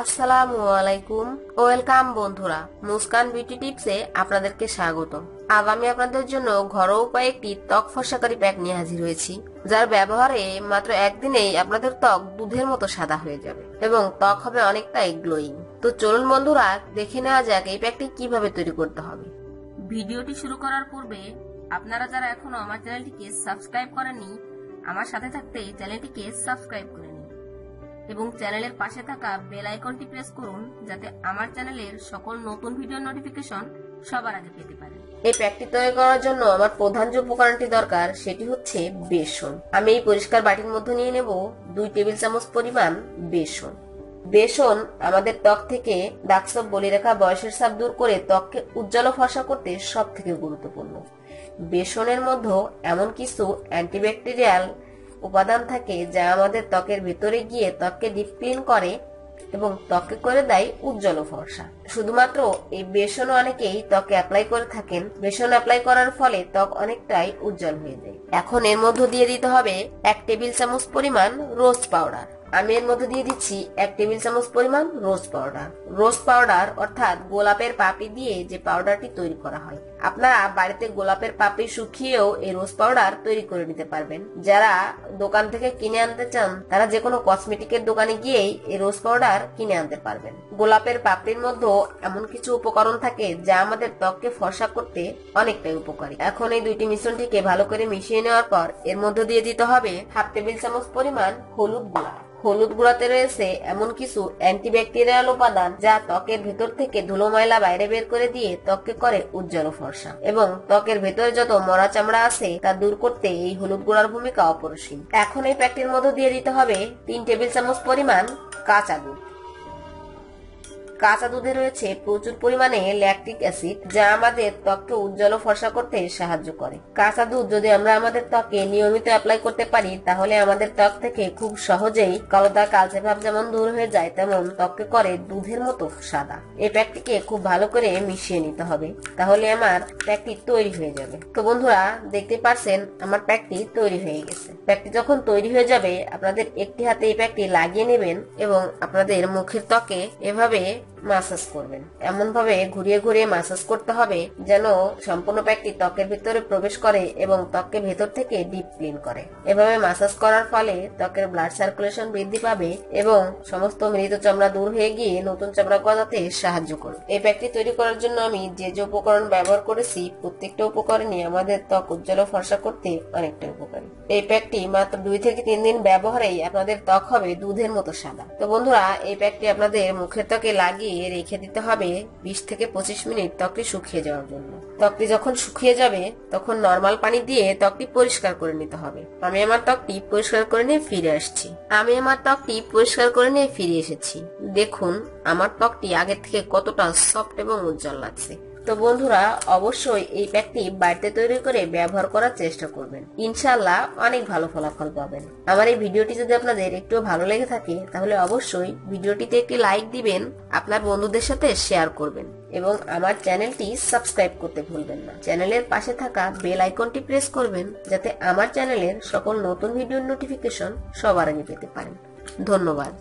আসসালামু আলাইকুম। ওয়েলকাম বন্ধুরা, মুস্কান বিউটি টিপসে আপনাদেরকে স্বাগত আজ আমি আপনাদের জন্য ঘরোয়া উপায়ে একটি ত্বক ফর্সাকারী প্যাক নিয়ে হাজির হয়েছি, যার ব্যবহারে মাত্র একদিনেই আপনাদের ত্বক দুধের মতো সাদা হয়ে যাবে এবং ত্বক হবে অনেকটাই গ্লোয়িং। তো চলুন বন্ধুরা, দেখে নেওয়া যাক এই প্যাকটি কীভাবে তৈরি করতে হবে। ভিডিওটি শুরু করার পূর্বে আপনারা যারা এখনও আমার চ্যানেলটিকে সাবস্ক্রাইব করেননি, আমার সাথে থাকতে চ্যানেলটিকে সাবস্ক্রাইব করে এবং চ্যানেলের পাশে থাকা বেল আইকনটি প্রেস করুন যাতে আমার চ্যানেলের সকল নতুন ভিডিও নোটিফিকেশন সবার আগে পেতে পারেন। এই প্যাকটি তৈরি করার জন্য আমার প্রধান যে উপকরণটি দরকার সেটি হচ্ছে বেসন। আমি এই পরিষ্কার বাটির মধ্যে নিয়ে নেব দুই টেবিল চামচ পরিমাণ বেসন। বেসন আমাদের ত্বক থেকে দাগসব বলি রেখা বয়সের সাপ দূর করে ত্বককে উজ্জ্বল ফর্সা করতে সব থেকে গুরুত্বপূর্ণ। বেসনের মধ্যে এমন কিছু অ্যান্টিব্যাকটেরিয়াল উপাদান থাকে যা আমাদের ত্বকের ভিতরে গিয়ে ত্বককে ডিপ ক্লিন করে এবং ত্বকে করে দেয় উজ্জ্বল ফর্সা। শুধুমাত্র এই বেসন অনেকেই ত্বকে অ্যাপ্লাই করে থাকেন। বেসন অ্যাপ্লাই করার ফলে ত্বক অনেকটাই উজ্জ্বল হয়ে যায়। এখন এর মধ্যে দিয়ে দিতে হবে এক টেবিল চামচ পরিমাণ রোজ পাউডার। আমি এর মধ্যে দিয়ে দিচ্ছি এক টেবিল চামচ পরিমাণ রোজ পাউডার। রোজ পাউডার অর্থাৎ গোলাপের পাপড়ি দিয়ে যে পাউডারটি তৈরি করা হয়। আপনারা বাড়িতে গোলাপের পাপড়ি শুকিয়েও এই রোজ পাউডার তৈরি করে নিতে পারবেন। যারা দোকান থেকে কিনে আনতে চান, তারা যে কোনো কসমেটিকের দোকানে গিয়েই এই রোজ পাউডার কিনে আনতে পারবেন। গোলাপের পাপড়ির মধ্যে এমন কিছু উপকরণ থাকে যা আমাদের ত্বককে ফর্সা করতে অনেকটাই উপকারী। এখন এই দুইটি মিশ্রণটিকে ভালো করে মিশিয়ে নেওয়ার পর এর মধ্যে দিয়ে দিতে হবে হাফ টেবিল চামচ পরিমাণ হলুদ গুঁড়া। হলুদ গুঁড়াতে রয়েছে এমন কিছু অ্যান্টিব্যাকটেরিয়াল উপাদান যা ত্বকের ভেতর থেকে ধুলো ময়লা বাইরে বের করে দিয়ে ত্বককে করে উজ্জ্বল ফর্সা। এবং ত্বকের ভেতরে যত মরা চামড়া আছে, তা দূর করতে এই হলুদ গুঁড়ার ভূমিকা অপরিসীম। এখন এই প্যাকটির মধ্যে দিয়ে দিতে হবে তিন টেবিল চামচ পরিমাণ কাঁচা দুধ। কাঁচা দুধে রয়েছে প্রচুর পরিমাণে ল্যাকটিক অ্যাসিড যা আমাদের ত্বককে উজ্জ্বল ও ফর্সা করতে সাহায্য করে। কাঁচা দুধ যদি আমরা আমাদের ত্বকে নিয়মিত অ্যাপ্লাই করতে পারি, তাহলে আমাদের ত্বক থেকে খুব সহজেই কালোদা কালচে ভাব যেমন দূর হয়ে যায়, তেমন ত্বককে করে দুধের মতো সাদা। এই প্যাকটিকে খুব ভালো করে মিশিয়ে নিতে হবে, তাহলে আমার প্যাকটি তৈরি হয়ে যাবে। তো বন্ধুরা দেখতে পারছেন, আমার প্যাকটি তৈরি হয়ে গেছে। প্যাকটি যখন তৈরি হয়ে যাবে, আপনাদের একটি হাতে এই প্যাকটি লাগিয়ে নেবেন এবং আপনাদের মুখের ত্বকে এভাবে মাসাজ করবেন। এমন ভাবে ঘুরিয়ে ঘুরিয়ে মাসাজ করতে হবে যেন সম্পূর্ণ প্যাকটি ত্বকের ভিতরে প্রবেশ করে এবং ত্বককে ভেতর থেকে ডিপ ক্লিন করে। এভাবে মাসাজ করার ফলে ত্বকের ব্লাড সার্কুলেশন বৃদ্ধি পাবে এবং সমস্ত মৃত চামড়া দূর হয়ে গিয়ে নতুন চামড়া গজাতে সাহায্য করবে। এই প্যাকটি তৈরি করার জন্য আমি যে যে উপকরণ ব্যবহার করেছি, প্রত্যেকটা উপকরণই আমাদের ত্বক উজ্জ্বল ফর্সা করতে অনেকটা উপকারী। এই প্যাকটি মাত্র দুই থেকে তিন দিন ব্যবহারেই আপনাদের ত্বক হবে দুধের মতো সাদা। তো বন্ধুরা, এই প্যাকটি আপনাদের মুখের ত্বকে লাগিয়ে রেখে দিতে হবে বিশ থেকে পঁচিশ মিনিট ত্বকটি শুকিয়ে যাওয়ার জন্য। ত্বকটি যখন শুকিয়ে যাবে, তখন নর্মাল পানি দিয়ে ত্বকটি পরিষ্কার করে নিতে হবে। আমি আমার ত্বকটি পরিষ্কার করে নিয়ে ফিরে আসছি। আমি আমার ত্বকটি পরিষ্কার করে নিয়ে ফিরে এসেছি। দেখুন, আমার ত্বকটি আগের থেকে কতটা সফট এবং উজ্জ্বল লাগছে। তো বন্ধুরা, অবশ্যই এই প্যাকটি বাড়িতে তৈরি করে ব্যবহার করার চেষ্টা করবেন। ইনশাল্লাহ অনেক ভালো ফলাফল পাবেন। আমার এই ভিডিওটি যদি আপনাদের একটু ভালো লেগে থাকে, তাহলে অবশ্যই ভিডিওটিতে একটি লাইক দিবেন, আপনার বন্ধুদের সাথে শেয়ার করবেন এবং আমার চ্যানেলটি সাবস্ক্রাইব করতে ভুলবেন না। চ্যানেলের পাশে থাকা বেল আইকনটি প্রেস করবেন, যাতে আমার চ্যানেলের সকল নতুন ভিডিওর নোটিফিকেশন সবার আগে পেতে পারেন। ধন্যবাদ।